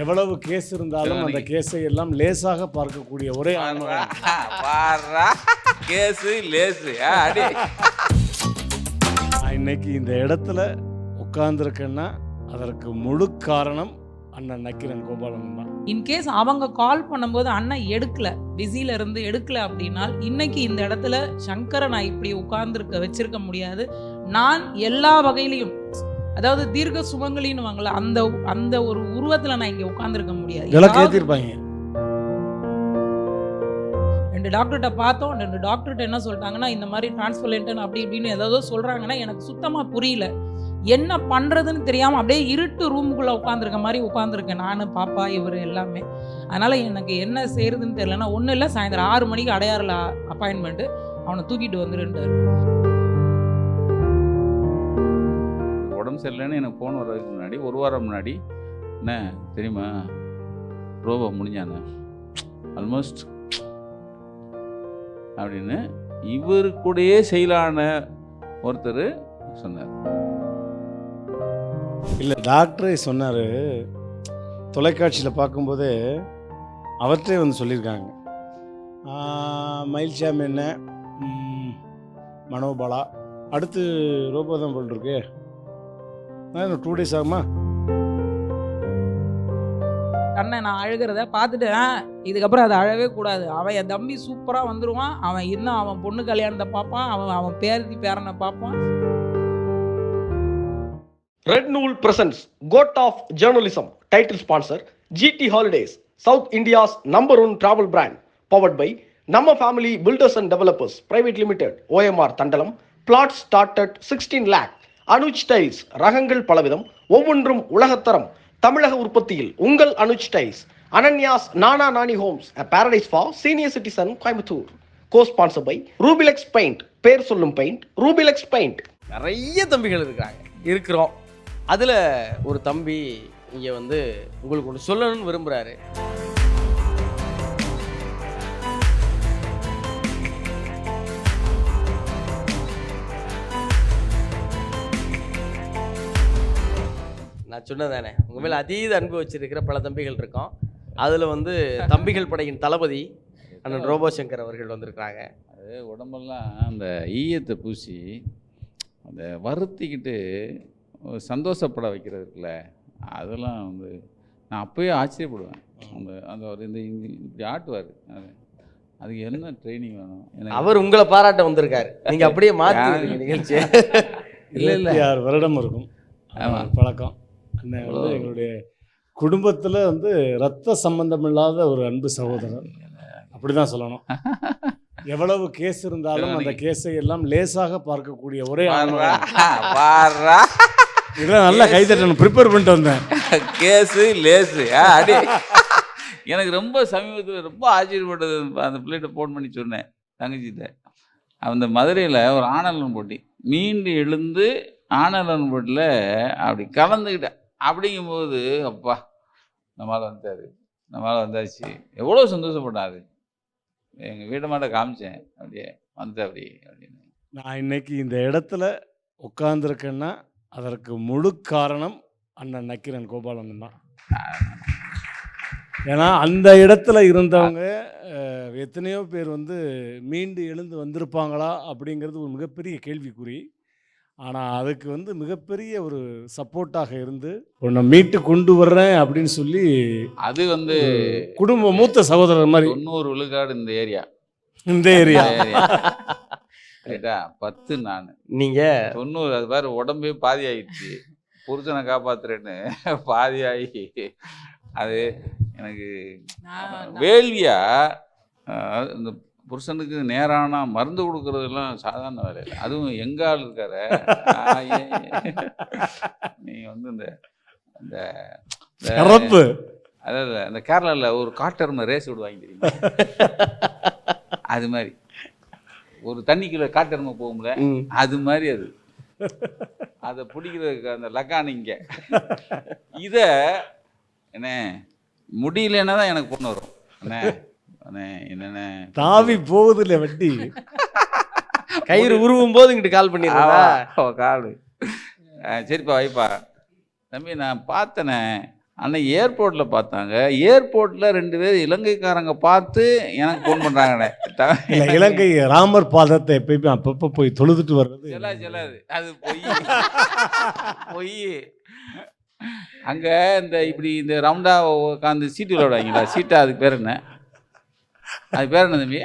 எவ்வளவு கேஸ் இருந்தாலும் அந்த கேஸை எல்லாம் லேசாக பார்க்கக்கூடிய ஒரே கேஸு லேசு. இன்னைக்கு இந்த இடத்துல உட்கார்ந்துருக்கேன்னா அதற்கு முழு காரணம் அண்ணன் நக்கீரன் கோபாலன் தான். இன்கேஸ் அவங்க கால் பண்ணும்போது அண்ணன் எடுக்கல பிஸில இருந்து எடுக்கல அப்படின்னா இன்னைக்கு இந்த இடத்துல சங்கரை நான் இப்படி உட்கார்ந்துருக்க வச்சிருக்க முடியாது. நான் எல்லா வகையிலையும் அதாவது தீர்க்க சுமங்கலின்னு வாங்கல அந்த அந்த ஒரு உருவத்துல நான் இங்க உட்கார்ந்துருக்க முடியாது. ஏதாவது ரெண்டு டாக்டர்கிட்ட பார்த்தோம் ரெண்டு டாக்டர்கிட்ட என்ன சொல்லிட்டாங்கன்னா இந்த மாதிரி டிரான்ஸ்பர்லேண்டன் அப்படி இப்படின்னு ஏதோ சொல்றாங்கன்னா எனக்கு சுத்தமா புரியல. என்ன பண்றதுன்னு தெரியாம அப்படியே இருட்டு ரூமுக்குள்ள உட்காந்துருக்க மாதிரி உட்காந்துருக்கேன் நானு பாப்பா இவர் எல்லாமே. அதனால எனக்கு என்ன செய்யறதுன்னு தெரியலன்னா ஒன்றும் இல்லை சாயந்தரம் ஆறு மணிக்கு அடையாறுல அப்பாயின்மெண்ட் அவனை தூக்கிட்டு வந்துருன்றாரு உடம்பு சரியில்லைன்னு எனக்கு ஃபோன் வர்றதுக்கு முன்னாடி ஒரு வாரம் முன்னாடி என்ன தெரியுமா? ரோபோ முடிஞ்சாங்க ஆல்மோஸ்ட் அப்படின்னு இவரு கூடயே செயலான ஒருத்தர் சொன்னார். இல்லை டாக்டரே சொன்னார். தொலைக்காட்சியில் பார்க்கும்போது அவர்கிட்டே வந்து சொல்லியிருக்காங்க. மயில்சாமி என்ன மனோபாலா. அடுத்து ரோபோ தான் போல் இருக்கு டூ டேஸ் ஆகுமா அண்ணன் நான் அழுகிறத பார்த்துட்டு "ஆ, இதுக்கப்புறம் அதை அழவே கூடாது அவன் என் தம்பி சூப்பராக வந்துருவான் அவன் இன்னும் அவன் பொண்ணு கல்யாணத்தை பார்ப்பான் அவன் அவன் பேரத்தி பேரனை பார்ப்பான் Red Nool presents Goat of Journalism, title sponsor GT Holidays, South India's number one travel brand, powered by Namma Family Builders and Developers Private Limited, OMR Tandalam, plots start at 16 lakh. Anuj tiles ரகங்கள் பலவிதம் ஒவ்வொன்றும் உலகத்தரம். தமிழக உற்பத்தியில் உங்கள் Anuj tiles Ananya's Nana Nani homes a paradise for senior citizen Coimbatore co sponsor by Rubilex paint பேர் சொல்லும் paint Rubilex paint நிறைய தம்பிகள் இருக்கிறாங்க. இருக்கிறோம். அதில் ஒரு தம்பி இங்கே வந்து உங்களுக்கு ஒன்று சொல்லணும்னு விரும்புகிறாரு நான் சொன்னதானே உங்கள் மேலே அதீத அன்பு வச்சிருக்கிற பல தம்பிகள் இருக்கோம். அதில் வந்து தம்பிகள் படையின் தளபதி அண்ணன் ரோபோ சங்கர் அவர்கள் வந்திருக்கிறாங்க. அது உடம்பெல்லாம் அந்த ஈயத்தை பூசி அந்த வருத்திக்கிட்டு ஒரு சந்தோஷப்பட வைக்கிறது இருக்குல்ல அதெல்லாம் வந்து நான் அப்போயே ஆச்சரியப்படுவேன். அந்த அந்த ஒரு இந்த இப்படி ஆட்டுவார். அது அதுக்கு என்ன ட்ரைனிங் வேணும்? அவர் உங்களை பாராட்ட வந்திருக்காரு. நீங்கள் அப்படியே மாற்றி நிகழ்ச்சியை. இல்லை இல்லை. ஆறு வருடம் இருக்கும். பழக்கம். அண்ணன் வந்து எங்களுடைய குடும்பத்தில் வந்து ரத்த சம்பந்தம் இல்லாத ஒரு அன்பு சகோதரர். அப்படிதான் சொல்லணும். எவ்வளவு கேஸ் இருந்தாலும் அந்த கேஸை எல்லாம் லேசாக பார்க்கக்கூடிய ஒரே இதெல்லாம் நல்லா கைதட்டணும் ப்ரிப்பேர் பண்ணிட்டு வந்தேன். கேஸு லேஸு அடி. எனக்கு ரொம்ப சமீபத்தில் ரொம்ப ஆச்சரியப்பட்டது. அந்த பிள்ளைகிட்ட ஃபோன் பண்ணி சொன்னேன் தங்கச்சிட்ட. அந்த மதுரையில் ஒரு ஆனலன் போட்டி. மீண்டு எழுந்து ஆனலன் போட்டியில் அப்படி கலந்துக்கிட்டேன் அப்படிங்கும்போது அப்பா நம்மளால் வந்தார். நம்மளால் வந்தாச்சு. எவ்வளோ சந்தோஷப்பட்டாரு. எங்கள் வீட்டை மாட்ட காமிச்சேன். அப்படியே வந்த அப்படி அப்படின்னு. நான் இன்னைக்கு இந்த இடத்துல உட்காந்துருக்கேன்னா அதற்கு முழு காரணம் அண்ணன் நக்கிரன் கோபாலன் தான். ஏன்னா அந்த இடத்துல இருந்தவங்க எத்தனையோ பேர் வந்து மீண்டு எழுந்து வந்திருப்பாங்களா அப்படிங்கிறது ஒரு மிகப்பெரிய கேள்விக்குறி. ஆனால் அதுக்கு வந்து மிகப்பெரிய ஒரு சப்போர்ட்டாக இருந்து உன்னை மீட்டு கொண்டு வர்றேன் அப்படின்னு சொல்லி அது வந்து குடும்ப மூத்த சகோதரர் மாதிரி. தொண்ணூறு விழுக்காடு இந்த ஏரியா. இந்த ஏரியா. ஏரியா. ரைட்டா பத்து நான். நீங்கள் தொண்ணூறு அது பாரு உடம்பே பாதி ஆயிடுச்சு புருஷனை காப்பாத்துறேன்னு பாதி ஆகி அது எனக்கு வேள்வியா? இந்த புருஷனுக்கு நேரான மருந்து கொடுக்கறதெல்லாம் சாதாரண வேலை இல்லை அதுவும் எங்க ஆள் இருக்கார. நீ வந்து இந்த இந்த அதாவது அந்த கேரளாவில் ஒரு காட்டெருமை ரேஸ் விடுவாங்க தெரியுமா? அது மாதிரி. ஒரு தண்ணிக்குள்ள காட்டெருமை போகும்ல. அது மாதிரி அது. அதை பிடிக்கிறதுக்கு அந்த லக்கானிங்க இதை என்ன முடியலன்னா தான் எனக்கு பொண்ணு வரும். அண்ணே என்னண்ணே? தாவி போகுது இல்லை வட்டி கயிறு உருவும் போது இங்கிட்டு கால் பண்ணிடுறா காலு. சரிப்பா வைப்பா. தம்பி நான் பார்த்தனே. அன்னைக்கு ஏர்போர்ட்டில் பார்த்தாங்க. ஏர்போர்ட்டில் ரெண்டு பேர் இலங்கைக்காரங்க பார்த்து எனக்கு ஃபோன் பண்ணுறாங்கண்ணே இலங்கை ராமர் பாதத்தை எப்பயுமே அப்பப்போ போய் தொழுதுட்டு வர்றது. செல்லா செல்லாது. அது பொய். பொய். அங்க இந்த இப்படி இந்த ரவுண்டா உட்காந்து சீட்டு விளையாடுவாங்களா? சீட்டா அதுக்கு பேர் என்ன? அது பேர் என்ன தம்பி?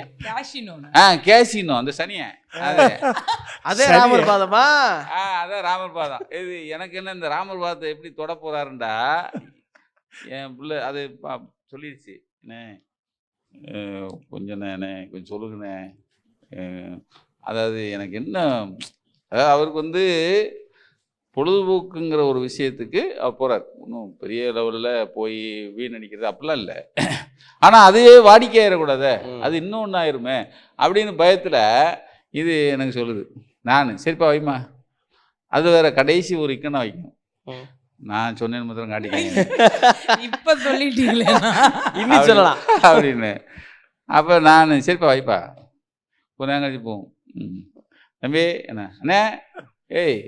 ஆ கேசினோ அந்த சனியை. அது. அதே. ராமர் பாதமா? ஆ அதான் ராமர் பாதம். இது எனக்கு என்ன இந்த ராமர் பாதத்தை எப்படி தொட போறாருண்டா? என் பிள்ளை அது சொல்லிடுச்சு அண்ணே அஹ், கொஞ்சம் அண்ணே கொஞ்சம் சொல்லுங்கண்ணே. அதாவது எனக்கு என்ன அவருக்கு வந்து பொழுதுபோக்குங்கிற ஒரு விஷயத்துக்கு அவர் போகிறார் இன்னும் பெரிய லெவலில் போய் வீணடிக்கிறது அப்படிலாம் இல்லை. ஆனால் அதுவே வாடிக்கையாயிடக்கூடாதே ம். அது இன்னும் ஒன்று ஆயிருமே. அப்படின்னு பயத்தில் இது எனக்கு சொல்லுது. நான் சரிப்பா வைமா அது வேற கடைசி ஒரு இக்கனை வைக்கும் ம். நான் சொன்னேன் மாத்திரம் காட்டிக்காங்க இப்ப சொல்லிட்டீங்களே இன்னும் சொல்லலாம். அப்படின்னு. அப்போ நான் சரிப்பா வைப்பா. கொஞ்ச நேரம் கழிச்சு போவோம். தம்பி என்ன? அண்ணே ஏய்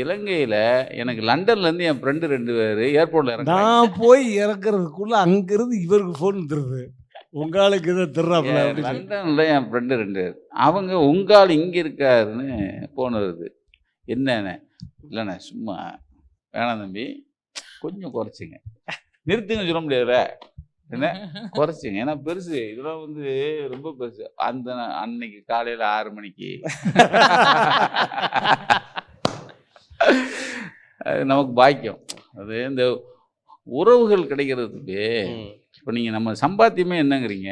இலங்கையில் எனக்கு லண்டன்லேருந்து என் ஃப்ரெண்டு ரெண்டு பேர் ஏர்போர்ட்டில் நான் போய் இறக்குறதுக்குள்ள அங்கிருந்து இவருக்கு ஃபோன் வந்துருது. உங்க ஆளுக்கு இதை திருறாப்புல. லண்டனில் என் ஃப்ரெண்டு ரெண்டு பேர். அவங்க உங்கால் இங்கே இருக்காருன்னு ஃபோன் வருது என்னண்ணே இல்லைண்ணே சும்மா. வேணாம் தம்பி. கொஞ்சம் குறைச்சிங்க. நிறுத்துங்க சொல்ல முடியாதுல்ல. என்ன? குறைச்சிங்க. ஏன்னா பெருசு. இதெல்லாம் வந்து ரொம்ப பெருசு. அந்த அன்னைக்கு காலையில் ஆறு மணிக்கு. நமக்கு பாக்கியம். அது இந்த உறவுகள் கிடைக்கிறதுக்கு இப்போ நீங்கள் நம்ம சம்பாத்தியமே என்னங்கிறீங்க.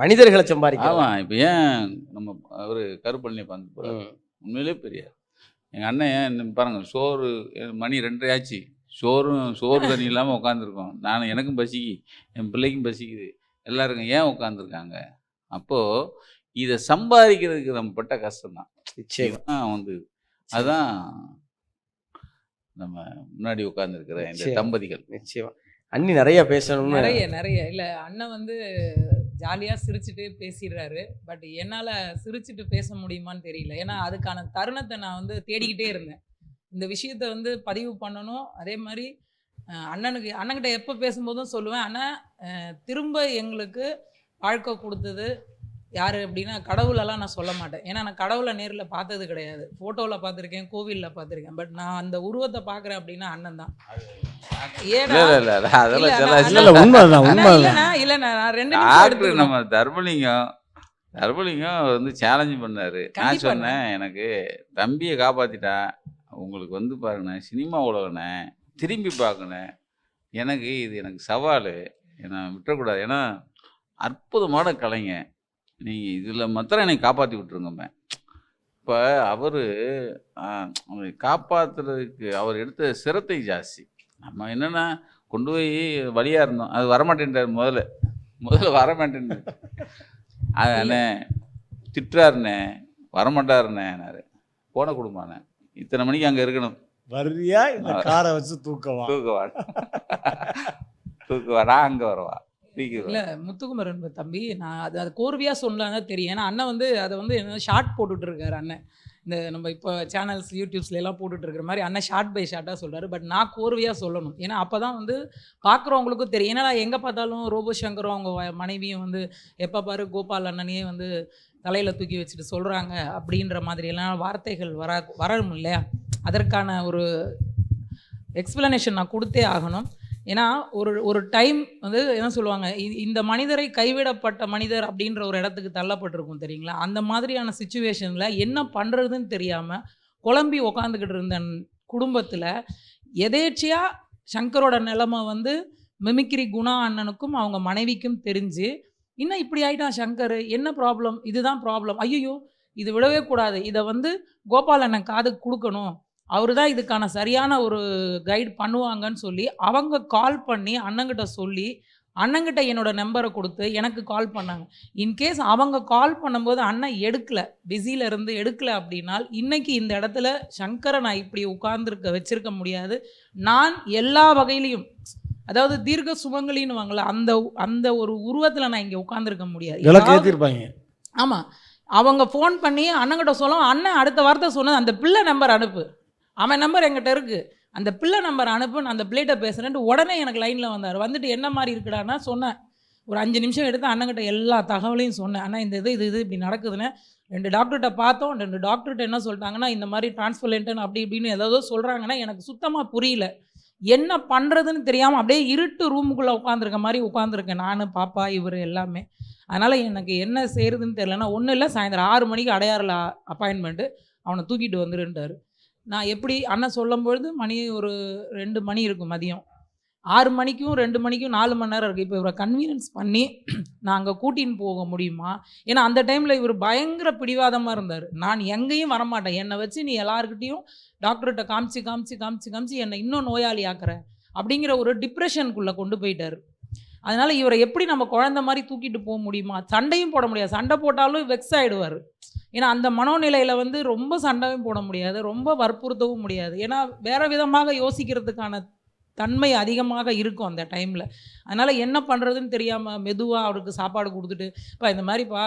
மனிதர்களை சம்பாதிக்கலாம் ஆமாம் இப்போ ஏன் நம்ம அவர் கருப்பள்ளி பார்த்து போகிறார். உண்மையிலே பெரிய எங்கள் அண்ணன் பாருங்க சோறு மணி ரெண்டரை ஆச்சு. சோறும் சோறு தண்ணி இல்லாமல் உட்காந்துருக்கோம் நான் எனக்கும் பசிக்கு என் பிள்ளைக்கும் பசிக்குது. எல்லாருக்கும் ஏன் உட்காந்துருக்காங்க அப்போது இதை சம்பாதிக்கிறதுக்கு நம்ம பட்ட கஷ்டம் தான் நிச்சயம். இதுதான் வந்து அதுதான் நம்ம முன்னாடி உட்காந்துருக்கிற இந்த. தம்பதிகள். நிச்சயம். அண்ணி நிறைய பேசணும்னு நிறைய நிறைய. இல்ல அண்ணன் வந்து ஜாலியா சிரிச்சுட்டு பேசிடுறாரு. பட் என்னால சிரிச்சுட்டு பேச முடியுமான்னு தெரியல. ஏன்னா அதுக்கான தருணத்தை நான் வந்து தேடிக்கிட்டே இருந்தேன். இந்த விஷயத்த வந்து பதிவு பண்ணணும். அதே மாதிரி அண்ணனுக்கு அண்ணன்கிட்ட எப்போ பேசும்போதும் சொல்லுவேன். அஹ், திரும்ப எங்களுக்கு வாழ்க்கை கொடுத்தது யார் அப்படின்னா கடவுளெல்லாம் நான் சொல்ல மாட்டேன். ஏன்னா நான் கடவுளை நேரில் பார்த்தது கிடையாது. ஃபோட்டோவில் பார்த்துருக்கேன் கோவிலில் பார்த்துருக்கேன். பட் நான் அந்த உருவத்தை பார்க்குறேன் அப்படின்னா அண்ணன் தான். நம்ம தர்மலிங்கம் தர்மலிங்கம் வந்து சேலஞ்ச் பண்ணாரு. நான் கண்டிப்பா. சொன்னேன் எனக்கு தம்பியை காப்பாத்திட்டா உங்களுக்கு வந்து பாருங்கண்ணே சினிமா உலகண்ணே திரும்பி பார்க்கணும் எனக்கு இது எனக்கு சவால். நான் விட்டுறக்கூடாது. ஏன்னா அற்புதமான கலைங்க. நீங்கள் இதில் மாத்திரம் என்னை காப்பாற்றி விட்டுருங்கம்மே. இப்போ அவர் அவரை காப்பாற்றுறதுக்கு அவர் எடுத்த சிரத்தை ஜாஸ்தி. நம்ம என்னென்னா கொண்டு போய் வழியாக இருந்தோம். அது வரமாட்டேன்றார் முதல்ல. முதல்ல வரமாட்டேன்னு அது அண்ணே திட்டுறாருண்ணே வரமாட்டாருண்ணேனாரு போன குடும்பாண்ணே இத்தனை மணிக்கு அங்கே இருக்கணும். வரியா இந்த காரை வச்சு தூக்கவா? தூக்குவா? தூக்குவா? நான் அங்கே வரவா? இல்ல முத்துக்குமரன் தம்பி நான் அது அது கோர்வையா சொல்லலாம் தெரியும். ஏன்னா அண்ணன் வந்து அதை வந்து என்ன ஷார்ட் போட்டுட்டு இருக்காரு அண்ணன். இந்த நம்ம இப்போ சேனல்ஸ் யூடியூப்ஸ்ல எல்லாம் போட்டுட்டு இருக்கிற மாதிரி அண்ணன் ஷார்ட் பை ஷார்ட்டாக சொல்றாரு. பட் நான் கோர்வையா சொல்லணும். ஏன்னா அப்பதான் வந்து பார்க்குறவங்களுக்கும் தெரியும். ஏன்னா நான் எங்கே பார்த்தாலும் ரோபோ சங்கரும் அவங்க வ- மனைவியும் வந்து எப்போ பாரு கோபால் அண்ணனையே வந்து தலையில் தூக்கி வச்சுட்டு சொல்கிறாங்க அப்படின்ற மாதிரியெல்லாம் வார்த்தைகள் வர வரணும் இல்லையா? அதற்கான ஒரு எக்ஸ்பிளனேஷன் நான் கொடுத்தே ஆகணும். ஏன்னா ஒரு ஒரு டைம் வந்து என்ன சொல்லுவாங்க இந்த மனிதரை கைவிடப்பட்ட மனிதர் அப்படின்ற ஒரு இடத்துக்கு தள்ளப்பட்டிருக்கும் தெரியுங்களா? அந்த மாதிரியான சுச்சுவேஷனில் என்ன பண்ணுறதுன்னு தெரியாமல் குழம்பி உக்காந்துக்கிட்டு இருந்த குடும்பத்தில் எதேச்சியாக சங்கரோட நிலமை வந்து மிமிக்ரி குணா அண்ணனுக்கும் அவங்க மனைவிக்கும் தெரிஞ்சு இன்னும் இப்படி ஆயிட்டான் சங்கர் என்ன ப்ராப்ளம் இதுதான் ப்ராப்ளம் ஐயோ இது விடவே கூடாது. இதை வந்து கோபால் அண்ணன் காதுக்கு கொடுக்கணும். அவர் தான் இதுக்கான சரியான ஒரு கைட் பண்ணுவாங்கன்னு சொல்லி அவங்க கால் பண்ணி அண்ணங்கிட்ட சொல்லி அண்ணங்கிட்ட என்னோட நம்பரை கொடுத்து எனக்கு கால் பண்ணாங்க. இன்கேஸ் அவங்க கால் பண்ணும்போது அண்ணன் எடுக்கல பிஸியில் இருந்து எடுக்கல அப்படின்னா இன்னைக்கு இந்த இடத்துல சங்கரை நான் இப்படி உட்கார்ந்துருக்க வச்சிருக்க முடியாது. நான் எல்லா வகையிலையும் அதாவது தீர்க்க சுமங்கலின்னு வாங்கல அந்த அந்த ஒரு உருவத்தில் நான் இங்கே உட்கார்ந்துருக்க முடியாது. ஆமாம் அவங்க ஃபோன் பண்ணி அண்ணங்கிட்ட சொல்லும் அண்ணன் அடுத்த வார்த்தை சொன்னது அந்த பிள்ளை நம்பர் அனுப்பு. அவன் நம்பர் என்கிட்ட இருக்குது அந்த பிள்ளை நம்பர் அனுப்பு நான் அந்த பிள்ளைகிட்ட பேசுகிறேன்ட்டு உடனே எனக்கு லைனில் வந்தார். வந்துட்டு என்ன மாதிரி இருக்குடான்னா சொன்னேன். ஒரு அஞ்சு நிமிஷம் எடுத்து அண்ணங்கிட்ட எல்லா தகவலையும் சொன்னேன். அண்ணா இந்த இது இது இது இப்படி நடக்குதுன்னு. ரெண்டு டாக்டர்கிட்ட பார்த்தோம். ரெண்டு டாக்டர்கிட்ட என்ன சொல்லிட்டாங்கன்னா இந்த மாதிரி டிரான்ஸ்பிளேண்டன் அப்படி இப்படின்னு ஏதோ சொல்கிறாங்கன்னா எனக்கு சுத்தமாக புரியல. என்ன பண்ணுறதுன்னு தெரியாமல் அப்படியே இருட்டு ரூமுக்குள்ளே உட்காந்துருக்க மாதிரி உட்காந்துருக்கேன் நான் பாப்பா இவர் எல்லாமே. அதனால் எனக்கு என்ன செய்கிறதுன்னு தெரியலன்னா ஒன்றும் இல்லை. சாயந்தரம் ஆறு மணிக்கு அடையாறில் அப்பாயின்மெண்ட்டு அவனை தூக்கிட்டு வந்துருன்ட்டார். நான் எப்படி அண்ணன் சொல்லும்பொழுது மணி ஒரு ரெண்டு மணி இருக்கும் மதியம். ஆறு மணிக்கும் ரெண்டு மணிக்கும் நாலு மணி நேரம் இருக்குது இப்போ இவரை கன்வீனியன்ஸ் பண்ணி நான் அங்கே கூட்டின்னு போக முடியுமா? ஏன்னா அந்த டைமில் இவர் பயங்கர பிடிவாதமாக இருந்தார். நான் எங்கேயும் வரமாட்டேன். என்னை வச்சு நீ எல்லாருக்கிட்டேயும் டாக்டர்கிட்ட காமிச்சு காமிச்சு காமிச்சு காமிச்சு என்னை இன்னும் நோயாளி ஆக்குற அப்படிங்கிற ஒரு டிப்ரெஷனுக்குள்ளே கொண்டு போயிட்டார். அதனால் இவரை எப்படி நம்ம குழந்த மாதிரி தூக்கிட்டு போக முடியுமா? சண்டையும் போட முடியாது. சண்டை போட்டாலும் வெக்ஸ் ஆகிடுவார் ஏன்னா அந்த மனோநிலையில் வந்து ரொம்ப சண்டையும் போட முடியாது. ரொம்ப வற்புறுத்தவும் முடியாது. ஏன்னா வேறு விதமாக யோசிக்கிறதுக்கான தன்மை அதிகமாக இருக்கும் அந்த டைமில் அதனால் என்ன பண்ணுறதுன்னு தெரியாமல் மெதுவாக அவருக்கு சாப்பாடு கொடுத்துட்டு இப்போ இந்த மாதிரிப்பா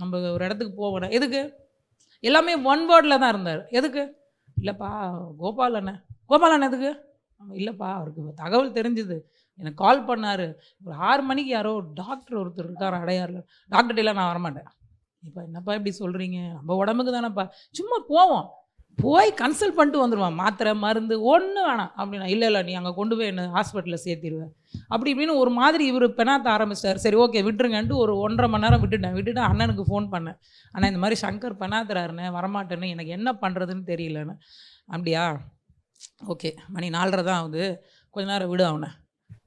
நம்ம ஒரு இடத்துக்கு போகணும் எதுக்கு? எல்லாமே ஒன் வேர்டில் தான் இருந்தார். எதுக்கு? இல்லைப்பா கோபால் அண்ணன். கோபால் அண்ணன் எதுக்கு? இல்லைப்பா அவருக்கு தகவல் தெரிஞ்சுது. எனக்கு கால் பண்ணார். ஒரு ஆறு மணிக்கு யாரோ டாக்டர் ஒருத்தர் இருக்கார் அடையாரில். டாக்டர்கிட்டலாம் நான் வரமாட்டேன். இப்போ என்னப்பா இப்படி சொல்கிறீங்க நம்ம உடம்புக்கு தானேப்பா. சும்மா போவோம். போய் கன்சல்ட் பண்ணிட்டு வந்துடுவான் மாத்திரை மருந்து ஒன்று வேணாம். அப்படின்னா இல்லை இல்லை நீ அங்கே கொண்டு போய் என்ன ஹாஸ்பிட்டலில் சேர்த்திடுவேன் அப்படி இப்படின்னு ஒரு மாதிரி இவர் பெணாத்த ஆரம்பிச்சிட்டார். சரி ஓகே விட்டுருங்கன்ட்டு ஒரு ஒன்றரை மணி நேரம் விட்டுட்டேன். விட்டுட்டு அண்ணனுக்கு ஃபோன் பண்ணேன். அண்ணா இந்த மாதிரி சங்கர் பெணாத்துறாருண்ணே வரமாட்டேன்னு எனக்கு என்ன பண்ணுறதுன்னு தெரியலன்னு. அப்படியா? ஓகே மணி நாலரை தான் ஆகுது. கொஞ்ச நேரம் விடு அவனை.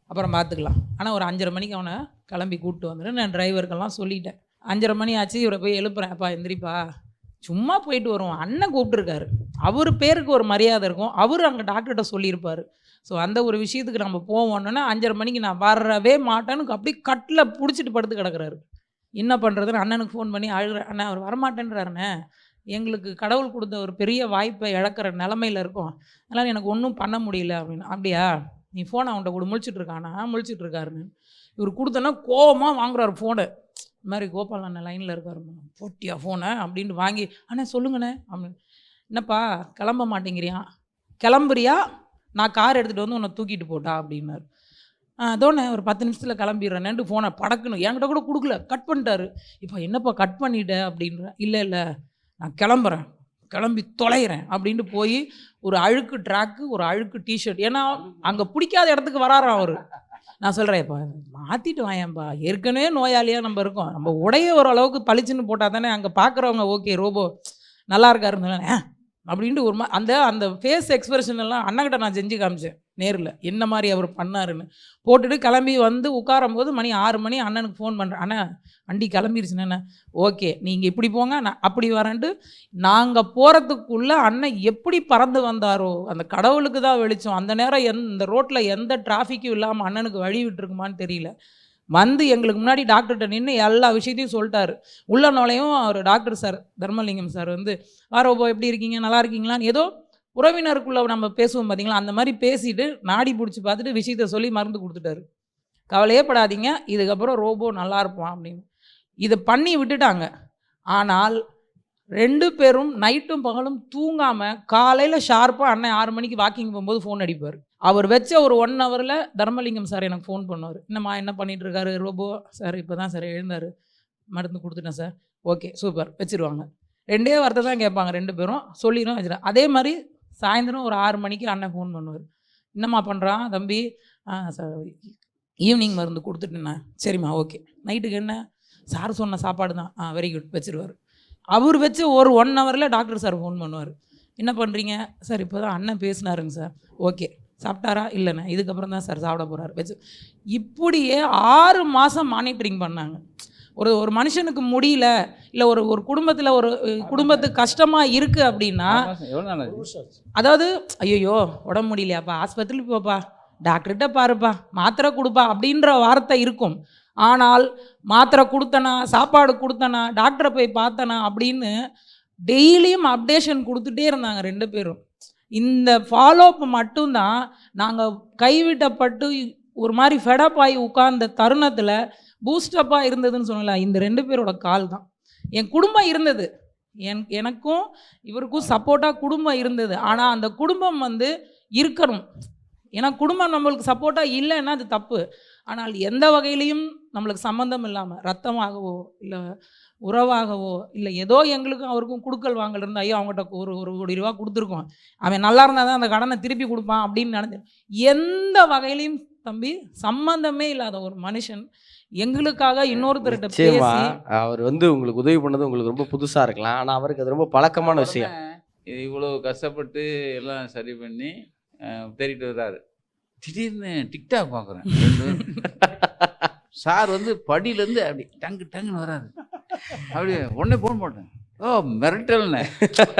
அப்புறம் பார்த்துக்கலாம். ஆனால் ஒரு அஞ்சரை மணிக்கு அவனை கிளம்பி கூப்பிட்டு வந்துட்டு நான் டிரைவருக்கெல்லாம் சொல்லிட்டேன். அஞ்சரை மணி ஆச்சு இவரை போய் எழுப்புறேன். அப்பா எந்திரிப்பா. சும்மா போயிட்டு வருவோம். அண்ணன் கூப்பிட்டுருக்காரு. அவர் பேருக்கு ஒரு மரியாதை இருக்கும். அவர் அங்கே டாக்டர்கிட்ட சொல்லியிருப்பார். ஸோ அந்த ஒரு விஷயத்துக்கு நம்ம போவோம்னா அஞ்சரை மணிக்கு நான் வரவே மாட்டேன்னு அப்படியே கட்டில் பிடிச்சிட்டு படுத்து கிடக்குறாரு. என்ன பண்ணுறதுன்னு அண்ணனுக்கு ஃபோன் பண்ணி அழுகிற அண்ணன் அவர் வரமாட்டேன்றாருண்ணே. எங்களுக்கு கடவுள் கொடுத்த ஒரு பெரிய வாய்ப்பை இழக்கிற நிலமையில இருக்கும். அதனால் எனக்கு ஒன்றும் பண்ண முடியல. அப்படின்னு அப்படியா? நீ ஃபோனை அவன்கிட்ட கூட முழிச்சிட்டு இருக்கானா முழிச்சிட்டு இருக்காருன்னு இவர் கொடுத்தோன்னா கோவமாக வாங்குறாரு ஃபோனை இந்த மாதிரி கோபால் அண்ணன் லைனில் இருக்காருமா போட்டியா ஃபோனை அப்படின்ட்டு வாங்கி அண்ணே சொல்லுங்கண்ணே. அப்படின்னு என்னப்பா கிளம்ப மாட்டேங்கிறியா? கிளம்புறியா? நான் கார் எடுத்துகிட்டு வந்து உன்னை தூக்கிட்டு போட்டா அப்படின்னாரு. ஆ அதோண்ணே ஒரு பத்து நிமிஷத்தில் கிளம்பிடுறேன்ட்டு ஃபோனை படக்குன்னு என்கிட்ட கூட கொடுக்கல. கட் பண்ணிட்டாரு. இப்போ என்னப்பா கட் பண்ணிட்ட? அப்படின்ற இல்லை இல்லை நான் கிளம்புறேன். கிளம்பி தொலைகிறேன் அப்படின்ட்டு போய் ஒரு அழுக்கு ட்ராக்கு ஒரு அழுக்கு டிஷர்ட் ஏன்னா அங்கே பிடிக்காத இடத்துக்கு வராராம் அவர். நான் சொல்கிறேன் இப்போ மாற்றிட்டு வாயேன்பா. ஏற்கனவே நோயாளியாக நம்ம இருக்கோம். நம்ம உடைய ஓரளவுக்கு பளிச்சுன்னு போட்டால் தானே அங்கே பார்க்குறவங்க ஓகே ரோபோ நல்லா இருக்காருன்னு "ஆ" அப்படின்ட்டு ஒரு மா அந்த அந்த ஃபேஸ் எக்ஸ்பிரஷன் எல்லாம் அண்ணங்கிட்ட நான் செஞ்சு காமிச்சேன். நேரில். என்ன மாதிரி அவர் பண்ணாருன்னு. போட்டுட்டு கிளம்பி வந்து உட்காரும் போது மணி ஆறு மணி அண்ணனுக்கு ஃபோன் பண்ணுறேன் அண்ணா வண்டி கிளம்பிருச்சுண்ணே ஓகே நீங்கள் இப்படி போங்க நான் அப்படி வரேன்ட்டு நாங்கள் போகிறதுக்குள்ளே அண்ணன் எப்படி பறந்து வந்தாரோ அந்த கடவுளுக்கு தான் வெளிச்சம். அந்த நேரம் எந் இந்த ரோட்டில் எந்த டிராஃபிக்கும் இல்லாமல் அண்ணனுக்கு வழி விட்டுருக்குமான்னு தெரியல. வந்து எங்களுக்கு முன்னாடி டாக்டர்கிட்ட நின்று எல்லா விஷயத்தையும் சொல்லிட்டாரு. உள்ள நுழையும் அவர் டாக்டர் சார் தர்மலிங்கம் சார் வந்து வாரோபோ எப்படி இருக்கீங்க? நல்லா இருக்கீங்களான்னு? ஏதோ உறவினருக்குள்ளே நம்ம பேசுவோம் பார்த்தீங்களா அந்த மாதிரி பேசிட்டு நாடி பிடிச்சி பார்த்துட்டு விஷயத்த சொல்லி மருந்து கொடுத்துட்டாரு. கவலையே படாதீங்க. இதுக்கப்புறம் ரோபோ நல்லா இருப்பான் அப்படின்னு. இதை பண்ணி விட்டுட்டாங்க. ஆனால் ரெண்டு பேரும் நைட்டும் பகலும் தூங்காமல் காலையில் ஷார்ப்பாக அண்ணன் ஆறு மணிக்கு வாக்கிங் போகும்போது ஃபோன் அடிப்பார். அவர் வச்ச ஒரு ஒன் ஹவரில் தர்மலிங்கம் சார் எனக்கு ஃபோன் பண்ணுவார். என்னம்மா என்ன பண்ணிகிட்டு இருக்காரு? ரோபோ சார் இப்போ தான் சார் எழுந்தார். மருந்து கொடுத்துட்டேன் சார். Okay super. வச்சிருவாங்க. ரெண்டே வார்த்தை தான் கேட்பாங்க ரெண்டு பேரும். சொல்லிடும் வச்சிடும் அதே மாதிரி சாயந்தரம் ஒரு ஆறு மணிக்கு அண்ணன் ஃபோன் பண்ணுவார். என்னம்மா பண்ணுறான் தம்பி? ஆ சார் ஈவினிங் மருந்து கொடுத்துட்டேண்ணா. சரிம்மா ஓகே நைட்டுக்கு என்ன? சார் சொன்ன சாப்பாடு தான். ஆ வெரி குட் வச்சுருவார். அவர் வச்சு ஒரு ஒன் ஹவரில் டாக்டர் சார் ஃபோன் பண்ணுவார். என்ன பண்ணுறீங்க சார் இப்போ தான் அண்ணன் பேசினாருங்க சார். ஓகே சாப்பிட்டாரா? இல்லைண்ணே இதுக்கப்புறம் தான் சார் சாப்பிட போகிறாரு வச்சு இப்படியே ஆறு மாதம் மானிட்டரிங் பண்ணாங்க. ஒரு ஒரு மனுஷனுக்கு முடியல இல்லை ஒரு ஒரு குடும்பத்தில் ஒரு குடும்பத்துக்கு கஷ்டமாக இருக்குது அப்படின்னா? அதாவது ஐயோ உடம்பு முடியலையாப்பா ஆஸ்பத்திரிக்கு போப்பா டாக்டர்கிட்ட பாருப்பா மாத்திரை கொடுப்பா அப்படின்ற வார்த்தை இருக்கும். ஆனால் மாத்திரை கொடுத்தனா சாப்பாடு கொடுத்தனா டாக்டரை போய் பார்த்தனா அப்படின்னு டெய்லியும் அப்டேஷன் கொடுத்துட்டே இருந்தாங்க ரெண்டு பேரும். இந்த ஃபாலோஅப் மட்டும்தான் நாங்கள் கைவிட்டப்பட்டு ஒரு மாதிரி ஃபெடப் ஆகி உட்கார்ந்த தருணத்தில் பூஸ்டப்பாக இருந்ததுன்னு சொன்னல இந்த ரெண்டு பேரோட கால் தான். என் குடும்பம் இருந்தது. என் எனக்கும் இவருக்கும் சப்போர்ட்டாக குடும்பம் இருந்தது. ஆனால் அந்த குடும்பம் வந்து இருக்கணும். ஏன்னா குடும்பம் நம்மளுக்கு சப்போர்ட்டாக இல்லைன்னா அது தப்பு. ஆனால் எந்த வகையிலையும் நம்மளுக்கு சம்மந்தம் இல்லாமல் ரத்தமாகவோ இல்லை உறவாகவோ இல்லை ஏதோ எங்களுக்கும் அவருக்கும் கொடுக்கல் வாங்கல் இருந்தால் ஐயோ அவங்ககிட்ட ஒரு ஒரு கோடி ரூபா கொடுத்துருக்கோம். அவன் நல்லா இருந்தால் தான் அந்த கடனை திருப்பி கொடுப்பான் அப்படின்னு நினைச்சேன் எந்த வகையிலையும் தம்பி சம்மந்தமே இல்லாத ஒரு மனுஷன் எங்களுக்காக இன்னொருத்தர்கிட்ட பேசி அவர் வந்து உங்களுக்கு உதவி பண்ணது உங்களுக்கு ரொம்ப புதுசா இருக்கலாம். ஆனா அவருக்கு அது ரொம்ப பழக்கமான விஷயம். இது இவ்வளவு கஷ்டப்பட்டு எல்லாம் சரி பண்ணி தேடிட்டு வர்றாரு. திடீர்னு டிக்டாக் பார்க்குறேன் சார் வந்து படியிலேருந்து அப்படி டங்கு டங்குன்னு வராரு அப்படியே உடனே போன் போட்டேன். ஓ மிரட்டல்னே.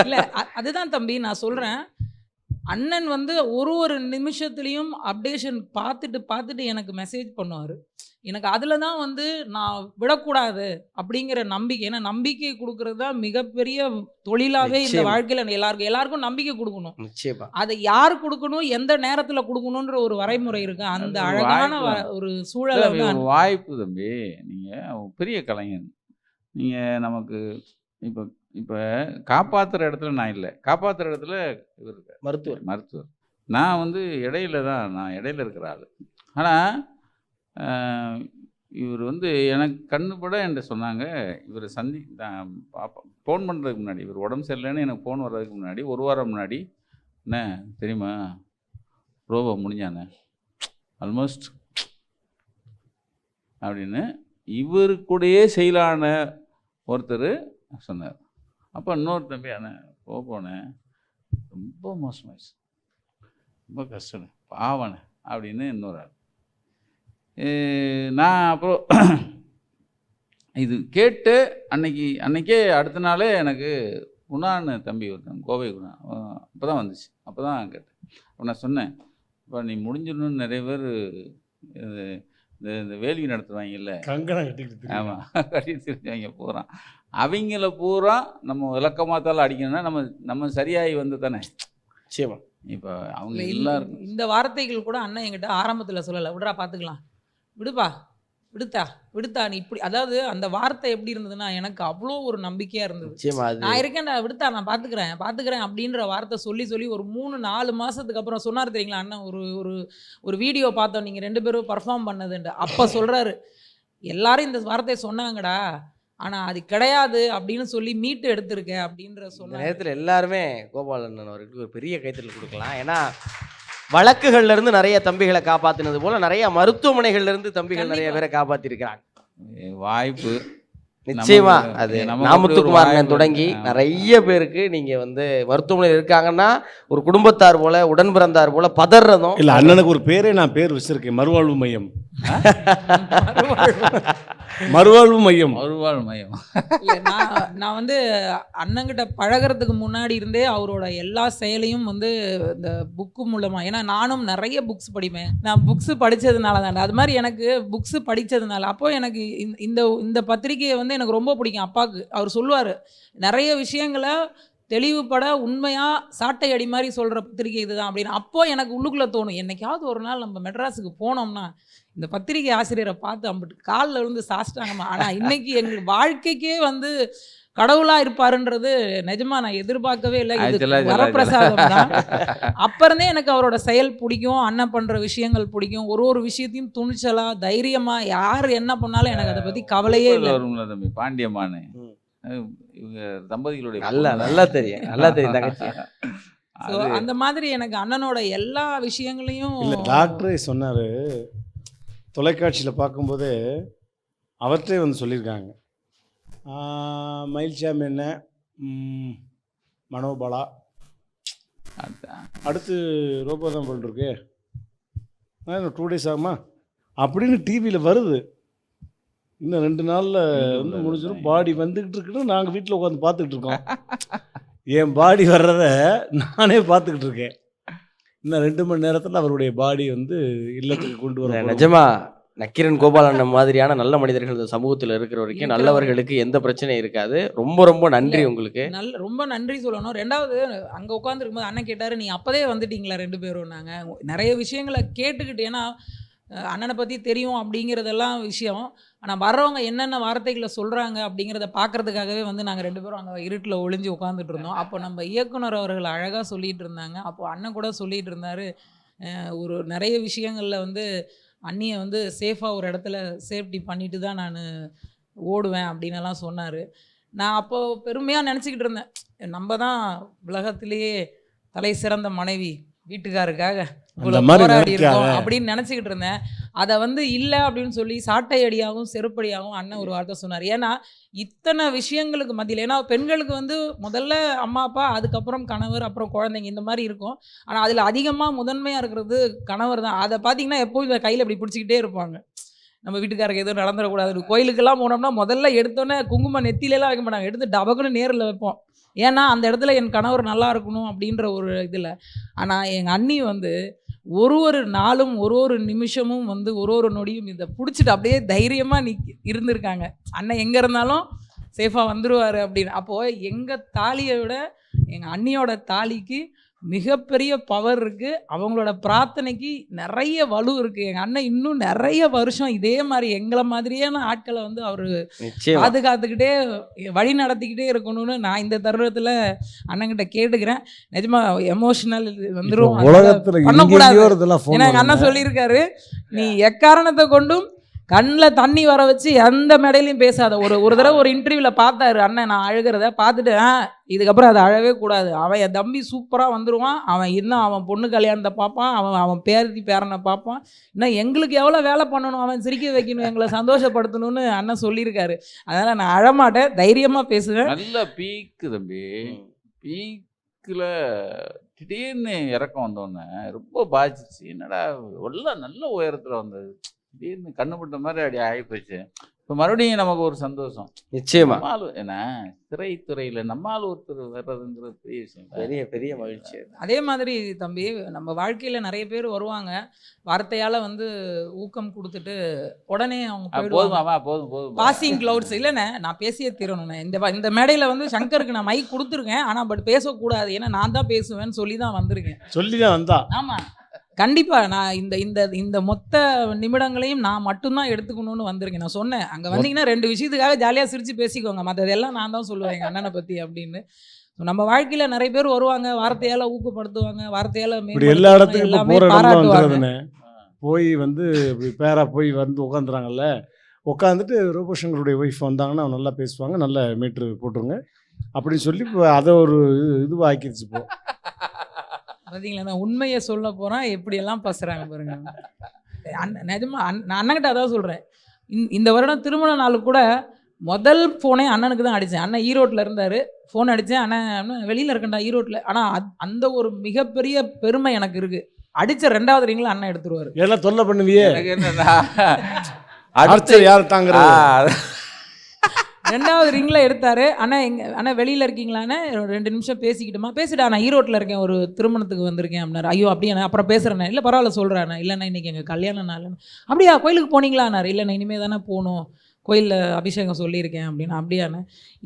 இல்லை அதுதான் தம்பி நான் சொல்கிறேன் அண்ணன் வந்து ஒரு ஒரு நிமிஷத்துலேயும் அப்டேஷன் பார்த்துட்டு பார்த்துட்டு எனக்கு மெசேஜ் பண்ணுவார். எனக்கு அதில் தான் வந்து நான் விடக்கூடாது அப்படிங்கிற நம்பிக்கை. ஏன்னா நம்பிக்கை கொடுக்கறது தான் மிகப்பெரிய தொழிலாகவே இந்த. வாழ்க்கையில் எல்லாருக்கும் எல்லாருக்கும் நம்பிக்கை கொடுக்கணும். அதை யார் கொடுக்கணும் எந்த நேரத்தில் கொடுக்கணுன்ற ஒரு வரைமுறை இருக்கு. அந்த அழகான ஒரு சூழலை வாய்ப்பு தம்பி. நீங்கள் பெரிய கலைஞர் நீங்கள் நமக்கு இப்போ இப்போ காப்பாற்றுற இடத்துல நான் இல்லை. காப்பாற்றுற இடத்துல இவர் இருக்கார். மருத்துவர். மருத்துவர். நான் வந்து இடையில தான் நான் இடையில இருக்கிற ஆள். ஆனால் இவர் வந்து எனக்கு கண்ணுப்பட என்கிட்ட சொன்னாங்க இவரை சந்தி நான் பாப்பா ஃபோன் பண்ணுறதுக்கு முன்னாடி இவர் உடம்பு சரியில்லைன்னு எனக்கு ஃபோன் வர்றதுக்கு முன்னாடி ஒரு வாரம் முன்னாடி என்ன தெரியுமா? ரோபோ முடிஞ்சானே? ஆல்மோஸ்ட் அப்படின்னு இவர் கூடயே செயலான ஒருத்தர் சொன்னார். அப்போ இன்னொரு தம்பி அண்ணன் ரோபோனே ரொம்ப மோசமாயிடுச்சு ரொம்ப கஷ்டம். பாவனே அப்படின்னு இன்னொரு ஆள். நான் அப்புறம் இது கேட்டு அன்னைக்கு அன்னைக்கே அடுத்த நாளே எனக்கு குணான்னு தம்பி ஒருத்தன் கோவை குணா அப்போ தான் வந்துச்சு. அப்போ தான் கேட்டேன். அப்போ நான் சொன்னேன் இப்போ நீ முடிஞ்சிடணும்னு நிறைய பேர் இது இந்த இந்த வேள்வி நடத்துவாங்கல்ல? கங்கணம் கட்டிக்கிட்டு ஆமாம் கட்டி தெரிஞ்சவங்க பூரா அவங்கள பூரா நம்ம விளக்கமாத்தால அடிக்கணும்னா நம்ம நம்ம சரியாகி வந்து தானே. நிச்சயமா. இப்போ அவங்க எல்லாருக்கும் இந்த வார்த்தைகள் கூட அண்ணன் என்கிட்ட ஆரம்பத்தில் சொல்லலை. விடுறா பார்த்துக்கலாம் விடுப்பா விடுத்தா விடுத்தா நீ இப்படி அதாவது அந்த வார்த்தை எப்படி இருந்ததுன்னா எனக்கு அவ்வளோ ஒரு நம்பிக்கையாக இருந்தது. நிச்சயமா அது. நான் விடுத்தா நான் பார்த்துக்கிறேன் பார்த்துக்கிறேன் அப்படின்ற வார்த்தை சொல்லி சொல்லி ஒரு மூணு நாலு மாதத்துக்கு அப்புறம் சொன்னார் தெரியுங்களா அண்ணன்? ஒரு ஒரு ஒரு வீடியோ பார்த்தோம். நீங்கள் ரெண்டு பேரும் பர்ஃபார்ம் பண்ணதுன்ட்டு. அப்போ சொல்கிறாரு எல்லாரும் இந்த வார்த்தையை சொன்னாங்கடா. ஆனால் அது கிடையாது அப்படின்னு சொல்லி மீட்டு எடுத்திருக்க அப்படின்ற சொன்னாங்க நேரத்துல எல்லாருமே கோபாலண்ணன் அவர்களுக்கு ஒரு பெரிய கைத்தறல் கொடுக்கலாம். ஏன்னா வழக்குகள்ல இருந்து நிறைய தம்பிகளை காப்பாத்தினது போல நிறைய மருத்துவமனைகள்ல இருந்து தம்பிகள் நிறைய. பேரை காப்பாத்திருக்கிறாங்க. வாய்ப்பு. நிச்சயமா. அது நாமத்துக்குமாரன். தொடங்கி. நிறைய பேருக்கு நீங்க வந்து மருத்துவமனையில் இருக்காங்கன்னா ஒரு குடும்பத்தார் போல உடன் பிறந்தார் போல பதறதும் இல்ல அண்ணனுக்கு ஒரு பேரே நான் பேர் வச்சிருக்கேன் மறுவாழ்வு மையம். மறுவாழ்வு. மையம். மறுவாழ் மையம். நான் நான் வந்து அண்ணங்கிட்ட பழகுறதுக்கு முன்னாடி இருந்தே அவரோட எல்லா செயலையும் வந்து இந்த புக்கு மூலமா ஏன்னா நானும் நிறைய புக்ஸ் படிப்பேன். நான் புக்ஸ் படிச்சதுனால தான் அது மாதிரி எனக்கு புக்ஸ் படிச்சதுனால அப்போ எனக்கு இந்த- இந்த இந்த பத்திரிகையை வந்து எனக்கு ரொம்ப பிடிக்கும் அப்பாவுக்கு. அவர் சொல்லுவார் நிறைய விஷயங்களை தெளிவுபட உண்மையாக சாட்டை அடி மாதிரி சொல்கிற பத்திரிகை இதுதான் அப்படின்னு. அப்போது எனக்கு உள்ளுக்குள்ளே தோணும் என்னைக்காவது ஒரு நாள் நம்ம மெட்ராஸுக்கு போனோம்னா இந்த பத்திரிகை ஆசிரியரை பார்த்து அம்பிட்டு காலில் விழுந்து சாச்சிட்டாங்கம்மா. ஆனால் இன்னைக்கு எங்கள் வாழ்க்கைக்கே வந்து கடவுளா இருப்பாருன்றது நிஜமா நான் எதிர்பார்க்கவே இல்லை. இது வரப்பிரசாதம் தான். அப்ப இருந்தே எனக்கு அவரோட செயல் பிடிக்கும் அண்ணன் பண்ற விஷயங்கள் பிடிக்கும். ஒரு ஒரு விஷயத்தையும் துணிச்சலா தைரியமா யார் என்ன பண்ணாலும் எனக்கு அதை பத்தி கவலையே இல்லை. தம்பி பாண்டியம்மானு. இவங்க தம்பதிகளுடைய நல்லா. நல்லா தெரியும் நல்லா தெரியும் தங்கச்சி அந்த மாதிரி எனக்கு அண்ணனோட எல்லா விஷயங்களையும் டாக்டரே சொன்னார் தொலைக்காட்சியில் பார்க்கும்போதே அவர்கிட்டே வந்து சொல்லியிருக்காங்க. மயில்சாமி என்ன? மனோபாலா. அடுத்து ரோபோ தான் போல் இருக்கு. டூ டேஸ் ஆகுமா? அப்படின்னு டிவியில் வருது. இன்னும் ரெண்டு நாளில் வந்து முடிஞ்சிடும் பாடி வந்துக்கிட்டு இருக்குன்னு நாங்கள் வீட்டில் உட்காந்து பார்த்துக்கிட்டு இருக்கோம். என் பாடி வர்றத நானே பார்த்துக்கிட்டு இருக்கேன். இன்னும் ரெண்டு மணி நேரத்தில் அவருடைய பாடி வந்து இல்லத்துக்கு கொண்டு வர. நிஜமா? நக்கீரன் கோபாலண்ணன் மாதிரியான நல்ல மனிதர்கள் இந்த சமூகத்தில் இருக்கிற வரைக்கும் நல்லவர்களுக்கு எந்த பிரச்சனையும் இருக்காது. ரொம்ப ரொம்ப நன்றி உங்களுக்கு. நல்ல ரொம்ப நன்றி சொல்லணும். ரெண்டாவது அங்கே உட்காந்துருக்கும்போது அண்ணன் கேட்டார் நீ அப்போதே வந்துட்டீங்களா ரெண்டு பேரும்? நாங்கள் நிறைய விஷயங்களை கேட்டுக்கிட்டு ஏன்னா அண்ணனை பற்றி தெரியும் அப்படிங்கிறதெல்லாம் விஷயம். ஆனால் வர்றவங்க என்னென்ன வார்த்தைகளை சொல்கிறாங்க அப்படிங்கிறத பார்க்கறதுக்காகவே வந்து நாங்கள் ரெண்டு பேரும் அங்கே இருட்டில் ஒளிஞ்சு உட்காந்துட்டு இருந்தோம். அப்போ நம்ம இயக்குனர் அவர்கள் அழகாக சொல்லிட்டு இருந்தாங்க. அப்போ அண்ணன் கூட சொல்லிட்டு இருந்தார். ஒரு நிறைய விஷயங்களில் வந்து அண்ணியை வந்து சேஃபாக ஒரு இடத்துல சேஃப்டி பண்ணிட்டு தான் நான் ஓடுவேன் அப்படின்னு எல்லாம் சொன்னார். நான் அப்போது பெருமையாக நினச்சிக்கிட்டு இருந்தேன். நம்ம தான் உலகத்திலேயே தலை சிறந்த மனைவி வீட்டுக்காருக்காக மாதிரி போராடி. இருக்கோம் அப்படின்னு நினச்சிக்கிட்டு இருந்தேன். அதை வந்து இல்லை அப்படின்னு சொல்லி சாட்டை அடியாகவும் செருப்படியாகவும் அண்ணன் ஒரு வார்த்தை சொன்னார். ஏன்னா இத்தனை விஷயங்களுக்கு மத்தியில் ஏன்னா பெண்களுக்கு வந்து முதல்ல அம்மா அப்பா அதுக்கப்புறம் கணவர் அப்புறம் குழந்தைங்க இந்த மாதிரி இருக்கும். ஆனால் அதில் அதிகமாக முதன்மையாக இருக்கிறது கணவர் தான். அதை பார்த்தீங்கன்னா எப்போவும் கையில் இப்படி பிடிச்சிக்கிட்டே இருப்பாங்க. நம்ம வீட்டுக்காரருக்கு எதுவும் நடந்துடக்கூடாது கோயிலுக்கெல்லாம் போனோம்னா முதல்ல எடுத்தோன்னே குங்குமம் நெத்திலெல்லாம் வைக்க மாட்டாங்க. எடுத்து டபக்குன்னு நேரில் வைப்போம். ஏன்னா அந்த இடத்துல என் கணவர் நல்லா இருக்கணும் அப்படின்ற ஒரு இதில். ஆனால் எங்கள் அண்ணி வந்து ஒரு ஒரு நாளும் ஒரு ஒரு நிமிஷமும் வந்து ஒரு ஒரு நொடியும் இதை பிடிச்சிட்டு அப்படியே தைரியமாக நிக் இருந்திருக்காங்க. அண்ணன் எங்கே இருந்தாலும் சேஃபாக வந்துடுவார் அப்படின்னு. அப்போது எங்கள் தாலியை விட எங்கள் அண்ணியோட தாலிக்கு மிகப்பெரிய பவர் இருக்குது அவங்களோட பிரார்த்தனைக்கு நிறைய வலு இருக்குது எங்கள் அண்ணன் இன்னும் நிறைய வருஷம் இதே மாதிரி எங்களை மாதிரியான ஆட்களை வந்து அவர் பாதுகாத்துக்கிட்டே வழி நடத்திக்கிட்டே இருக்கணும்னு நான் இந்த தருணத்தில் அண்ணன்கிட்ட கேட்டுக்கிறேன். நிஜமா எமோஷனல் உலகத்துல பண்ணக்கூடாது. ஏன்னா எங்கள் அண்ணன். சொல்லியிருக்காரு நீ எக்காரணத்தை கொண்டும் கண்ணில் தண்ணி வர வச்சு எந்த மேடையிலையும் பேசாத. ஒரு ஒரு தடவை ஒரு இன்டர்வியூவில் பார்த்தாரு அண்ணன் நான் அழுகிறத பார்த்துட்டு ஆ இதுக்கப்புறம் அதை அழவே கூடாது. அவன் என் தம்பி சூப்பராக வந்துடுவான் அவன் இன்னும் அவன் பொண்ணு கல்யாணத்தை பார்ப்பான். அவன் அவன் பேரத்தி பேரனை பார்ப்பான். இன்னும் எங்களுக்கு எவ்வளோ வேலை பண்ணணும்? அவன் சிரிக்க வைக்கணும். எங்களை சந்தோஷப்படுத்தணும்னு அண்ணன் சொல்லியிருக்காரு. அதனால் நான் அழமாட்டேன். தைரியமாக பேசுவேன். நல்ல பீக்கு தம்பி. பீக்கில் திடீர்னு இறக்கம் வந்தோடனே ரொம்ப பாதிச்சிச்சு என்னடா எல்லாம் நல்ல உயரத்தில் வந்தது. திடீர்னு கண்ணுப்பட்ட மாதிரி அப்படி ஆகிப்போச்சு. இப்போ மறுபடியும் நமக்கு ஒரு சந்தோஷம். நிச்சயமா. நம்ம ஆளு என்ன? திரைத்துறையில் நம்ம ஆள் ஒருத்தர் வர்றதுங்கிறது பெரிய விஷயம். பெரிய பெரிய மகிழ்ச்சி அது. மாதிரி தம்பி நம்ம வாழ்க்கையில் நிறைய பேர் வருவாங்க. வார்த்தையால் வந்து ஊக்கம் கொடுத்துட்டு உடனே அவங்க போதுமாமா போதும் போதும் பாசிங் கிளவுட்ஸ் இல்லைண்ணே நான் பேசியே தீரணுண்ணே இந்த இந்த மேடையில் வந்து சங்கருக்கு நான் மைக் கொடுத்துருக்கேன். ஆனால் பட் பேசக்கூடாது. ஏன்னா நான் தான் பேசுவேன்னு சொல்லி தான் வந்திருக்கேன். சொல்லி தான் வந்தா. ஆமாம் கண்டிப்பாக நான் இந்த இந்த இந்த மொத்த நிமிடங்களையும் நான் மட்டும்தான் எடுத்துக்கணும்னு வந்திருக்கேன். நான் சொன்னேன். அங்கே வந்தீங்கன்னா ரெண்டு விஷயத்துக்காக ஜாலியாக சிரித்து பேசிக்கோங்க. மற்றதெல்லாம் நான் தான் சொல்லுவேன் எங்கள் அண்ணனை பற்றி அப்படின்னு. நம்ம வாழ்க்கையில் நிறைய பேர் வருவாங்க. வார்த்தையால் ஊக்கப்படுத்துவாங்க வார்த்தையால் இப்படி எல்லா இடத்துக்கும் எல்லாமே பாராட்டுவாங்க. போய் வந்து பேரா போய் வந்து உட்காந்துறாங்கல்ல உட்காந்துட்டு ரோபோஷங்கருடைய ஒய்ஃப் வந்தாங்கன்னா அவங்க நல்லா பேசுவாங்க. நல்ல மீட்ரு போட்டுருங்க. அப்படின்னு சொல்லி இப்போ அதை ஒரு இது இதுவாக ஆக்கிடுச்சு இப்போ. பார்த்தீங்களா நான் உண்மையை சொல்ல போகிறேன் எப்படியெல்லாம் பேசுகிறாங்க பாருங்க. அண்ணன் நிஜமா அண்ணன் நான் அண்ணன்கிட்ட அதான் சொல்கிறேன் இந்த வருடம் திருமண நாள் கூட முதல் ஃபோனே அண்ணனுக்கு தான் அடித்தேன் அண்ணன் ஈரோட்டில் இருந்தார். ஃபோன் அடித்தேன் அண்ணன் வெளியில் இருக்கேன்டா ஈரோட்டில் ஆனால் அந்த ஒரு மிகப்பெரிய பெருமை எனக்கு இருக்குது அடித்த ரெண்டாவது ரிங்கில் அண்ணன் எடுத்துருவார். ஏன்னா தொல்லை பண்ணுவியே. அடுத்து யார் தாங்குறது? ஆ, ரெண்டாவது ரிங்கில் எடுத்தார். ஆனால் எங்க அண்ணா வெளியில் இருக்கீங்களாண்ணே ரெண்டு நிமிஷம் பேசிக்கிட்டுமா? பேசிட்டா நான் ஈரோட்டில் இருக்கேன். ஒரு திருமணத்துக்கு வந்திருக்கேன் அப்படின்னாரு. ஐயோ அப்படியாண்ணா அப்புறம் பேசுகிறேண்ணே இல்லை பரவாயில்ல சொல்கிறேண்ணா இல்லைண்ணா இன்றைக்கி எங்கள் கல்யாண நாள் அப்படியா கோயிலுக்கு போனீங்களாண்ணாரு இல்லைண்ணா இனிமே தானே போகணும். கோயிலில் அபிஷேகம் சொல்லியிருக்கேன் அப்படின்னு. அப்படியாண்ணே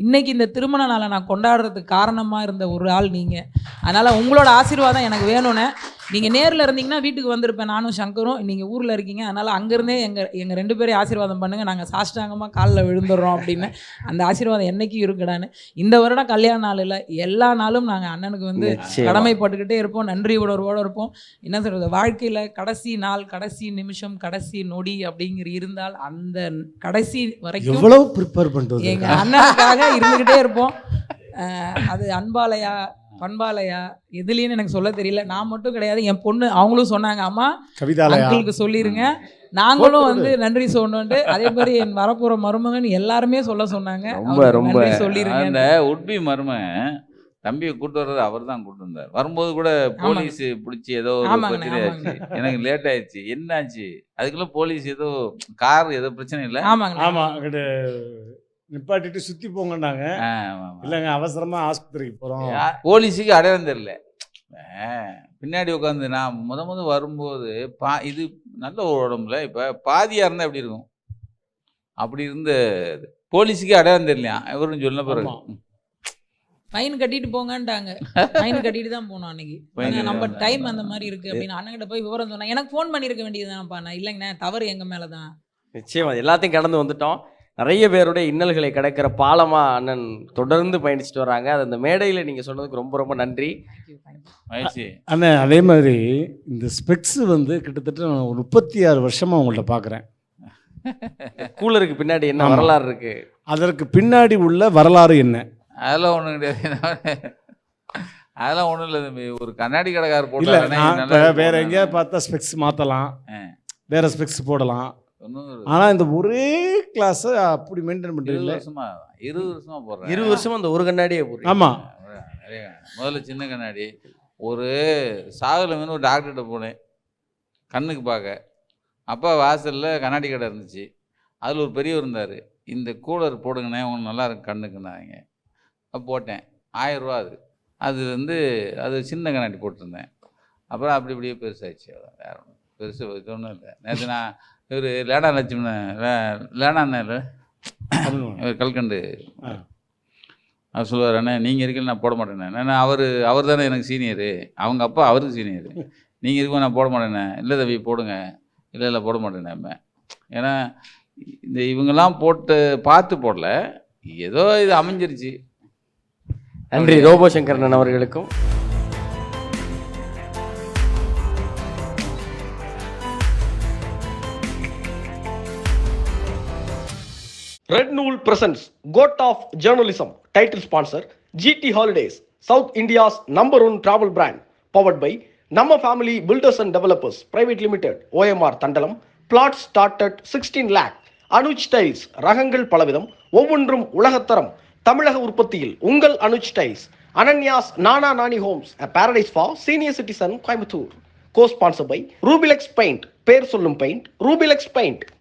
இன்றைக்கி இந்த திருமண நாளை நான் கொண்டாடுறதுக்கு காரணமாக இருந்த ஒரு ஆள் நீங்கள் அதனால் உங்களோட ஆசீர்வாதம் எனக்கு வேணும்னே. நீங்கள் நேரில் இருந்தீங்கன்னா வீட்டுக்கு வந்திருப்பேன். நானும் சங்கரும் நீங்கள் ஊரில் இருக்கீங்க. அதனால் அங்கேருந்தே எங்கள் எங்கள் ரெண்டு பேரையும் ஆசீர்வாதம் பண்ணுங்கள் நாங்கள் சாஷ்டாங்கமாக காலில் விழுந்துடுறோம் அப்படின்னு. அந்த ஆசீர்வாதம் என்னைக்கும் இருக்குடான்னு. இந்த வருடம் கல்யாண நாள் இல்லை. எல்லா நாளும் நாங்கள் அண்ணனுக்கு வந்து. கடமைப்பட்டுக்கிட்டே இருப்போம். நன்றி உணர்வோடு இருப்போம். என்ன சொல்கிறது வாழ்க்கையில் கடைசி நாள் கடைசி நிமிஷம் கடைசி நொடி அப்படிங்கிற இருந்தால் அந்த கடைசி வரைக்கும் எவ்வளவு ப்ரிப்பேர் பண்ணிட்டு எங்க வந்திருக்காங்க. அண்ணனுக்காக இருந்துகிட்டே இருப்போம். அது அன்பாலையா பண்பாலையா? எதுலேன்னு எனக்கு சொல்ல தெரியல. நான் மட்டும் கிடையாது. என் பொண்ணு அவங்களும் சொன்னாங்க அம்மா கவிதாலயா? அங்கிளுக்கு சொல்லிருங்க. நாங்களும் வந்து நன்றி சொன்னோன்ட்டு அதே மாதிரி என் வரப்போற மருமகன் எல்லாருமே சொல்ல சொன்னாங்க. ரொம்ப, ரொம்ப. நன்றி சொல்லிருங்க. அந்த உட்பி மருமன் தம்பியை கூட்டு வர்றது அவர் தான் கூட்டு வந்தார். வரும்போது கூட போலீஸ் பிடிச்சி ஏதோ பிரச்சனை எனக்கு லேட் ஆயிடுச்சு. என்னாச்சு? அதுக்குள்ள போலீஸ் ஏதோ கார் ஏதோ பிரச்சனை இல்லை? ஆமாங்க. ஆமா நிப்பாட்டிட்டு சுத்தி போங்கன்னாங்க. இல்லைங்க அவசரமா ஆஸ்பத்திரிக்கு போறோம். போலீஸுக்கு அடையாளம் தெரியல. பின்னாடி உட்காந்து நான் முத முத வரும்போது பா இது நல்ல ஒரு உடம்புல இப்போ பாதியாக இருந்தால் எப்படி இருக்கும்? அப்படி இருந்த போலீஸுக்கு அடையாளம் தெரியலையா? இவரும் சொன்ன பிறகு. ஃபைன் கட்டிட்டு போங்கன்ட்டாங்க. ஃபைன் கட்டிட்டு தான் போனோம் அன்னைக்கு. நம்ம டைம் அந்த மாதிரி இருக்கு அப்படின்னு அண்ணன்கிட்ட போய் விவரம் சொன்னா எனக்கு ஃபோன் பண்ணியிருக்க வேண்டியதுதான்ப்பா. நான் இல்லைங்கண்ணே தவறு எங்க மேல தான் நிச்சயமா எல்லாத்தையும் கடந்து வந்துட்டோம். நிறைய பேருடைய இன்னல்களை கடக்கிற பாலமா அண்ணன் தொடர்ந்து பயணிச்சுட்டு வராங்க அது அந்த மேடையில் நீங்க சொன்னதுக்கு ரொம்ப ரொம்ப நன்றி. மகிழ்ச்சி. அண்ணே அதே மாதிரி இந்த ஸ்பெக்ஸ் வந்து கிட்டத்தட்ட நான் ஒரு முப்பத்தி ஆறு வருஷமாக உங்கள்ட்ட பார்க்குறேன் கூலருக்கு பின்னாடி என்ன. வரலாறு இருக்கு? அதற்கு பின்னாடி உள்ள வரலாறு என்ன? அதெல்லாம் ஒன்றும் கிடையாது. அதெல்லாம் ஒன்றும் இல்லை தம்பி. ஒரு கண்ணாடி இப்போ இருக்கும். வேற எங்கேயாவது பார்த்தா ஸ்பெக்ஸ் மாற்றலாம். வேற ஸ்பெக்ஸ் போடலாம். ஆனால் இந்த ஒரே கிளாஸை அப்படி மெயின்டைன் இருபது பண்ணுறீங்களே வருஷமா இருபது வருஷமா போடுறேன். இருபது வருஷம் அந்த ஒரு கண்ணாடியே போடுறீங்க. ஆமாம் நிறைய முதல்ல சின்ன கண்ணாடி. ஒரு சாகுலமேனு ஒரு டாக்டர்கிட்ட போனேன். கண்ணுக்கு பார்க்க. அப்பா வாசலில் கண்ணாடி கடை இருந்துச்சு. அதில் ஒரு பெரியவர் இருந்தார். இந்த கூலர் போடுங்கண்ணே உங்களுக்கு நல்லா இருக்கு கண்ணுக்குன்னாங்க. அப்போ போட்டேன். ஆயிரம் ரூபா அது. அது வந்து அது சின்ன கண்ணாடி போட்டிருந்தேன். அப்புறம் அப்படி இப்படியே பெருசாகிடுச்சு வேற ஒன்றும் பெருசு இது ஒன்றும் இல்லை. நேற்று நான் இவர் லேடா லட்சுமணன் லேடாண்ணே கல்கண்டு. ஆ. அவர் சொல்லுவார் அண்ணே நீங்கள் இருக்கல நான் போட மாட்டேண்ணே ஏன்னா அவர் அவர் தானே எனக்கு சீனியரு. அவங்க அப்பா அவருக்கு சீனியரு. நீங்கள் இருக்கும்போது நான் போட மாட்டேண்ணே இல்லை தம்பி போடுங்க. இல்லை இல்லை போட மாட்டேண்ணே ஏன்னா இந்த இவங்கெல்லாம் போட்டு பார்த்து போடல. ஏதோ இது அமைஞ்சிருச்சு. நன்றி ரோபோ சங்கரன் அவர்களுக்கும். Red Nool presents code of journalism title sponsor GT holidays south India's number one travel brand powered by நம்ம family builders and developers private limited OMR Thandalam plot start at sixteen lakh Anuj tiles ரகங்கள் பலவிதம் ஒவ்வொன்றும் உலகத்தரம் தமிழக உற்பத்தியில் உங்கள் Anuj tiles Ananya's Nana Nani homes a paradise for senior citizen Coimbatore co sponsor by Rubilex paint பேர் சொல்லும் paint Rubilex paint